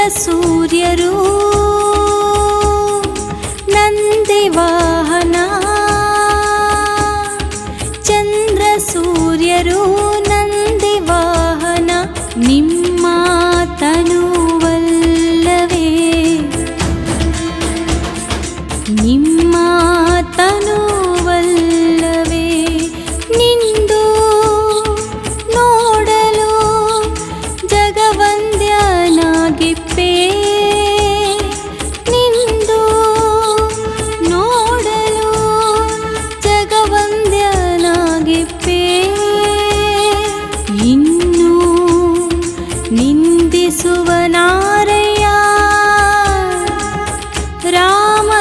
ಸೂರ್ಯರು ನಂದಿ ಜಗವಂದ್ಯನಾಗಿಪ್ಪೆ ಇನ್ನು ನಿಂದಿಸುವನಾರಯ್ಯ ರಾಮನಾಥ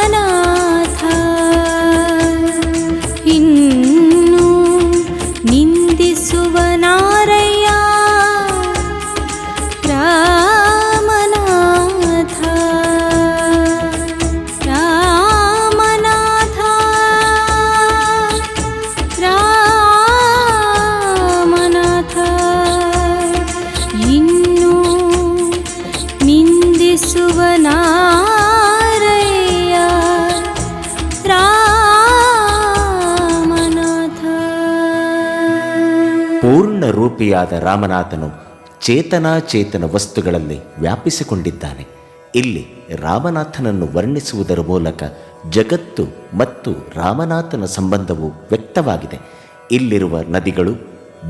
ಪೂರ್ಣ ರೂಪಿಯಾದ ರಾಮನಾಥನು ಚೇತನಾಚೇತನ ವಸ್ತುಗಳಲ್ಲಿ ವ್ಯಾಪಿಸಿಕೊಂಡಿದ್ದಾನೆ. ಇಲ್ಲಿ ರಾಮನಾಥನನ್ನು ವರ್ಣಿಸುವುದರ ಮೂಲಕ ಜಗತ್ತು ಮತ್ತು ರಾಮನಾಥನ ಸಂಬಂಧವು ವ್ಯಕ್ತವಾಗಿದೆ. ಇಲ್ಲಿರುವ ನದಿಗಳು,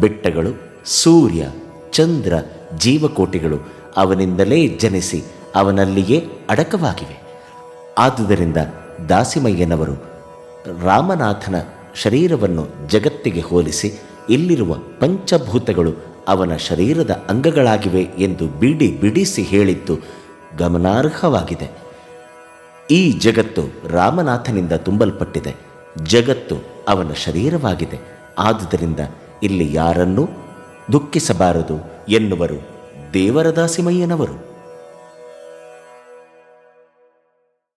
ಬೆಟ್ಟಗಳು, ಸೂರ್ಯ, ಚಂದ್ರ, ಜೀವಕೋಟಿಗಳು ಅವನಿಂದಲೇ ಜನಿಸಿ ಅವನಲ್ಲಿಯೇ ಅಡಕವಾಗಿವೆ. ಆದುದರಿಂದ ದಾಸಿಮಯ್ಯನವರು ರಾಮನಾಥನ ಶರೀರವನ್ನು ಜಗತ್ತಿಗೆ ಹೋಲಿಸಿ ಇಲ್ಲಿರುವ ಪಂಚಭೂತಗಳು ಅವನ ಶರೀರದ ಅಂಗಗಳಾಗಿವೆ ಎಂದು ಬಿಡಿ ಬಿಡಿಸಿ ಹೇಳಿದ್ದು ಗಮನಾರ್ಹವಾಗಿದೆ. ಈ ಜಗತ್ತು ರಾಮನಾಥನಿಂದ ತುಂಬಲ್ಪಟ್ಟಿದೆ. ಜಗತ್ತು ಅವನ ಶರೀರವಾಗಿದೆ. ಆದುದರಿಂದ ಇಲ್ಲಿ ಯಾರನ್ನೂ ದುಃಖಿಸಬಾರದು ಎನ್ನುವರು ದೇವರ ದಾಸಿಮಯ್ಯನವರು